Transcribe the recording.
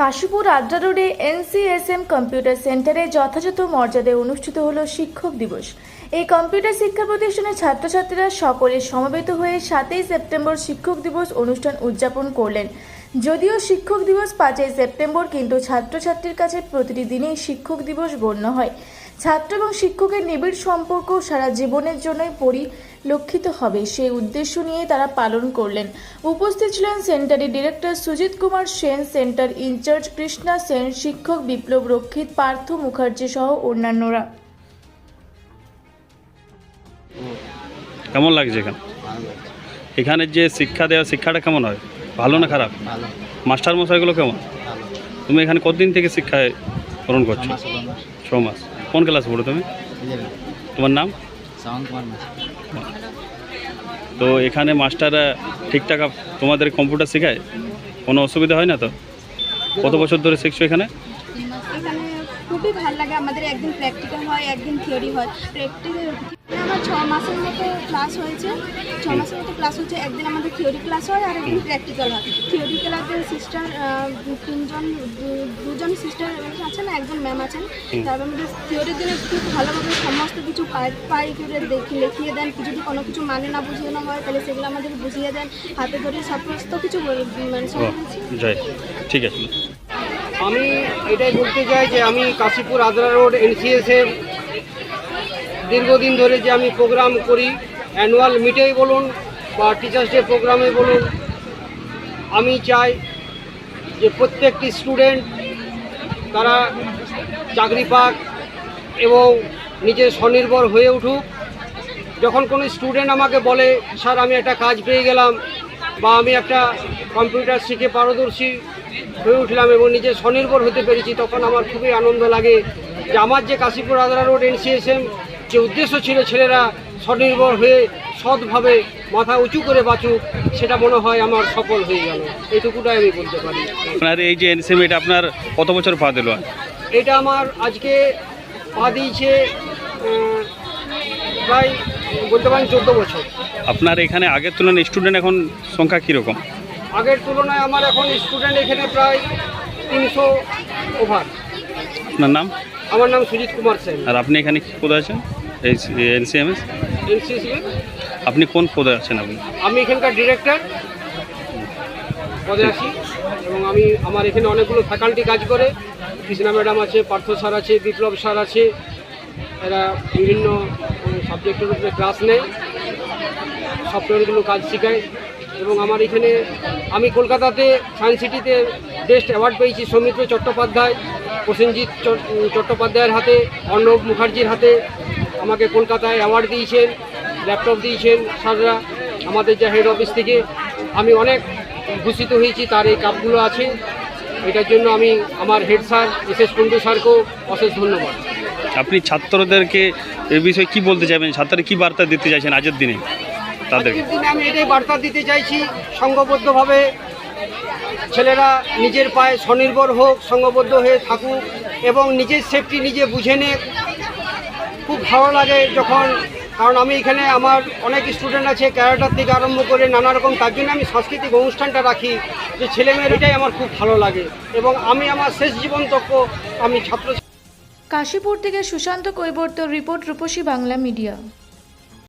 কাশীপুর আড্ডা রোডে এনসিএসএম কম্পিউটার সেন্টারে যথাযথ মর্যাদায় অনুষ্ঠিত হলো শিক্ষক দিবস। এই কম্পিউটার শিক্ষা প্রতিষ্ঠানের ছাত্রছাত্রীরা সকলে সমবেত হয়ে সাতই সেপ্টেম্বর শিক্ষক দিবস অনুষ্ঠান উদযাপন করলেন। যদিও শিক্ষক দিবস পাঁচই সেপ্টেম্বর, কিন্তু ছাত্রছাত্রীর কাছে প্রতিটি দিনেই শিক্ষক দিবস গণ্য হয়। ছাত্র এবং শিক্ষকের নিবিড় সম্পর্ক সারা জীবনের জন্যই পরিলক্ষিত হবে। সেই উদ্দেশ্য নিয়ে তারা পালন করলেন। উপস্থিত ছিলেন সেন্টারের director Sujit Kumar Sen center incharge Krishna Sen শিক্ষক বিপ্লব রক্ষিত পার্থ মুখার্জি সহ অন্যান্যরা। কেমন লাগছে এখানে? এখানে যে শিক্ষা দেওয়া শিক্ষাটা কেমন হয়? ভালো না খারাপ? ভালো। মাস্টার মশাইগুলো কেমন তুমি এখানে কতদিন থেকে শিক্ষায় গ্রহণ করছ? ছ মাস কোন ক্লাস পড়ো তুমি? তোমার নাম? তো এখানে মাস্টাররা ঠিকঠাক তোমাদের কম্পিউটার শেখায়? কোনো অসুবিধা হয় না তো? কত বছর ধরে শিখছো এখানে? খুবই ভালো লাগে আমাদের একদিন প্র্যাকটিক্যাল হয় একদিন থিওরি হয়। প্র্যাকটিক্যাল আমার ছ মাসের মতো ক্লাস হয়েছে। ছ মাসের মতো ক্লাস হচ্ছে একদিন আমাদের থিওরি ক্লাস হয় আর একদিন প্র্যাকটিক্যাল হয়। থিওরি ক্লাসে সিস্টার তিনজন দুজন সিস্টার আছেন একজন ম্যাম আছেন। তারপর আমাদের থিওরির দিনে খুব ভালোভাবে সমস্ত কিছু পাই পাই করে দেখি লিখিয়ে দেন। যদি কোনো কিছু মানে না বুঝানো হয় তাহলে সেগুলো আমাদের বুঝিয়ে দেন। হাতে ধরে সমস্ত কিছু মানে ঠিক আছে। আমি এটাই বলতে চাই যে আমি কাশীপুর আদ্রা রোড এনসিএসের দীর্ঘদিন ধরে যে আমি প্রোগ্রাম করি অ্যানুয়াল মিটেই বলুন বা টিচার্স ডে প্রোগ্রামে বলুন, আমি চাই যে প্রত্যেকটি স্টুডেন্ট তারা চাকরি পাক এবং নিজে স্বনির্ভর হয়ে উঠুক। যখন কোনো স্টুডেন্ট আমাকে বলে, স্যার, আমি একটা কাজ পেয়ে গেলাম বা আমি একটা কম্পিউটার শিখে পারদর্শী হয়ে উঠলাম এবং নিজে স্বনির্ভর হতে পেরেছি। তখন আমার খুবই আনন্দ লাগে যে আমার যে কাশীপুর আদ্রা রোড এনসিএসএম যে উদ্দেশ্য ছিল ছেলেরা স্বনির্ভর হয়ে সৎভাবে মাথা উঁচু করে বাঁচুক সেটা মনে হয় আমার সফল হয়ে গেল। এইটুকুটাই আমি বলতে পারি। আপনার এই যে এনসিএম এটা আপনার কত বছর পা দিল? এটা আমার আজকে পা দিয়েছে প্রায় বলতে পারেন চোদ্দ বছর। আপনার এখানে আগের তুলনায় স্টুডেন্ট এখন সংখ্যা কীরকম? আগের তুলনায় আমার এখন স্টুডেন্ট এখানে প্রায় তিনশো ওভার আপনার নাম? আমার নাম সুজিত কুমার সেন। আর আপনি এখানে কি পদে আছেন? এনসিএমএস এনসিসি আপনি কোন পদে আছেন আপনি? আমি এখানকার ডিরেক্টর পদে আছি এবং আমি আমার এখানে অনেকগুলো ফ্যাকাল্টি কাজ করে। কৃষ্ণা ম্যাডাম আছে পার্থ স্যার আছে বিপ্লব স্যার আছে। এরা বিভিন্ন সাবজেক্টের উপরে ক্লাস নেয়। সফটওয়্যারগুলো কাজ শেখায়। এবং আমার এখানে আমি কলকাতাতে সায়েন্স সিটিতে বেস্ট অ্যাওয়ার্ড পেয়েছি সৌমিত্র চট্টোপাধ্যায়, প্রসেনজিৎ চট- চট্টোপাধ্যায়ের হাতে, অর্ণব মুখার্জির হাতে। আমাকে কলকাতায় অ্যাওয়ার্ড দিয়েছেন, ল্যাপটপ দিয়েছেন স্যাররা, আমাদের যা হেড অফিস থেকে। আমি অনেক ভূষিত হয়েছি, তার এই কাপগুলো আছে। এটার জন্য আমি আমার head sir S S Kundu স্যারকেও অশেষ ধন্যবাদ। আপনি ছাত্রদেরকে এ বিষয়ে কি বলতে চাইবেন? ছাত্ররা কি বার্তা দিতে চাইছেন আজের দিনে? আজকের দিনে আমি এটাই বার্তা দিতে চাইছি সংঘবদ্ধভাবে ছেলেরা নিজের পায়ে স্বনির্ভর হোক সংঘবদ্ধ হয়ে থাকুক এবং নিজের সেফটি নিজে বুঝে নে খুব ভালো লাগে যখন কারণ আমি এখানে আমার অনেক স্টুডেন্ট আছে ক্যারাটার থেকে আরম্ভ করে নানা রকম তার জন্য আমি সাংস্কৃতিক অনুষ্ঠানটা রাখি যে ছেলেমেয়ের এটাই আমার খুব ভালো লাগে এবং আমি আমার শেষ জীবন তক্ক আমি ছাত্র কাশীপুর থেকে সুশান্ত কৈবর্ত রিপোর্ট রূপসী বাংলা মিডিয়া।